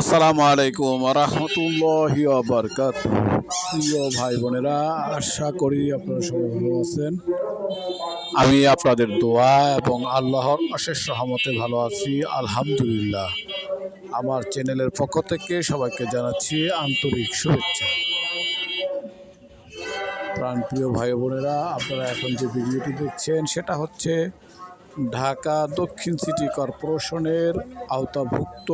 আসসালামু আলাইকুম রহমতুল্লাহি বরকাত প্রিয় ভাই বোনেরা, আশা করি আপনারা সবাই ভালো আছেন। আমি আপনাদের দোয়া এবং আল্লাহর অশেষ রহমতে ভালো আছি, আলহামদুলিল্লাহ। আমার চ্যানেলের পক্ষ থেকে সবাইকে জানাচ্ছি আন্তরিক শুভেচ্ছা। প্রাণপ্রিয় ভাই বোনেরা, আপনারা এখন যে ভিডিওটি দেখছেন, সেটা হচ্ছে ঢাকা দক্ষিণ সিটি কর্পোরেশনের আওতাভুক্ত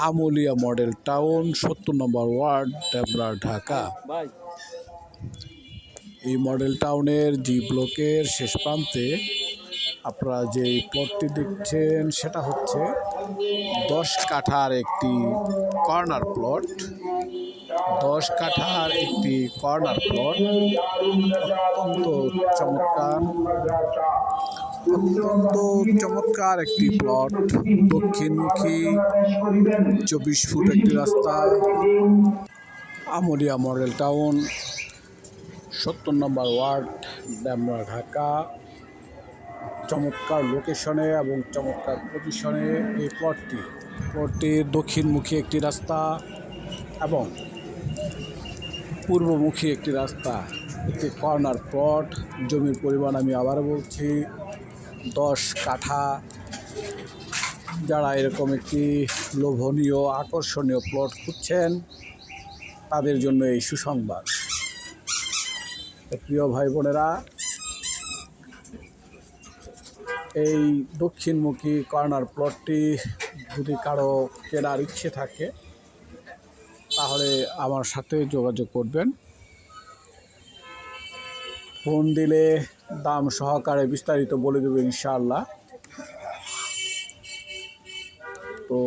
আমলিয়া মডেল টাউন সত্তর নম্বর ওয়ার্ড ডেবরা ঢাকা। এই মডেল টাউনের জি ব্লকের শেষ প্রান্তে আপনারা যে প্লটটি দেখছেন সেটা হচ্ছে দশ কাঠার একটি কর্নার প্লট। দশ কাঠার একটি কর্নার প্লট। অত্যন্ত চমৎকার। অত্যন্ত চমৎকার একটি প্লট দক্ষিণমুখী চব্বিশ ফুট একটি রাস্তা। Amriya model town. সত্তর নম্বর ওয়ার্ড, ড্যামরা, ঢাকা। চমৎকার লোকেশনে এবং চমৎকার পজিশনে এই প্লটটি প্লটটির দক্ষিণমুখী একটি রাস্তা এবং পূর্বমুখী একটি রাস্তা। একটি কর্নার প্লট জমির পরিমাণ আমি আবার বলছি। দশ কাঠা। যারা এরকম একটি লোভনীয়, আকর্ষণীয় প্লট খুঁজছেন, তাদের জন্য এই সুসংবাদ। প্রিয় ভাই বোনেরা এই দক্ষিণমুখী কর্নার প্লটটি যদি কারও কেনার ইচ্ছে থাকে, তাহলে আমার সাথে যোগাযোগ করবেন। ফোন দিলে দাম সহকারে বিস্তারিত বলে দেবে ইনশাআল্লাহ। তো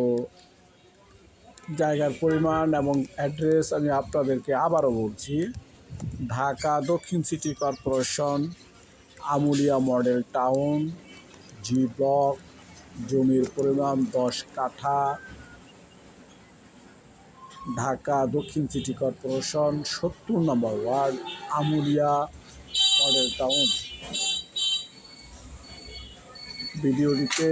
জায়গার পরিমাণ এবং অ্যাড্রেস আমি আপনাদেরকে আবারও বলছি। ঢাকা দক্ষিণ city corporation, Amulia model town, G block, জমির পরিমাণ দশ কাঠা। ঢাকা দক্ষিণ সিটি কর্পোরেশন, সত্তর নম্বর ওয়ার্ড, আমুলিয়া মডেল টাউন। ভিডিওটিতে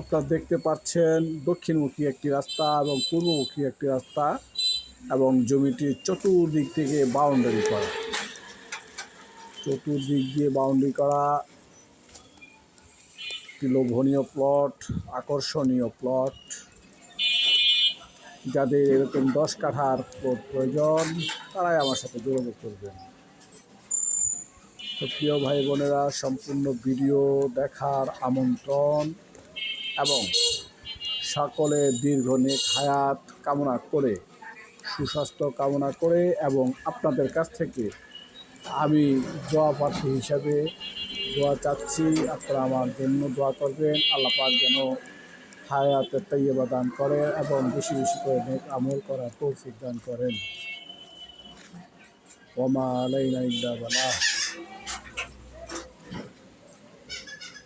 আপনারা দেখতে পাচ্ছেন দক্ষিণমুখী একটি রাস্তা এবং পূর্বমুখী একটি রাস্তা এবং জমিটি চতুর্দিক থেকে বাউন্ডারি করা। চতুর্দিক দিয়ে বাউন্ডারি করা একটি লোভনীয় প্লট আকর্ষণীয় প্লট যাদের এরকম দশ কাঠার প্লট প্রয়োজন, তারাই আমার সাথে যোগাযোগ করবেন। তো প্রিয় ভাই বোনেরা, সম্পূর্ণ ভিডিও দেখার আমন্ত্রণ এবং সকলে দীর্ঘ নেক হায়াত কামনা করে, সুস্বাস্থ্য কামনা করে এবং আপনাদের কাছ থেকে আমি দোয়া প্রার্থী হিসাবে দোয়া চাচ্ছি, আপনারা আমার জন্য দোয়া করবেন। আল্লাহ পাক যেন হায়াতের তৈবা দান করে এবং বেশি বেশি করে নেক আমল করার তৌফিক দান করেন। ওমা আলাইনা ইল্লা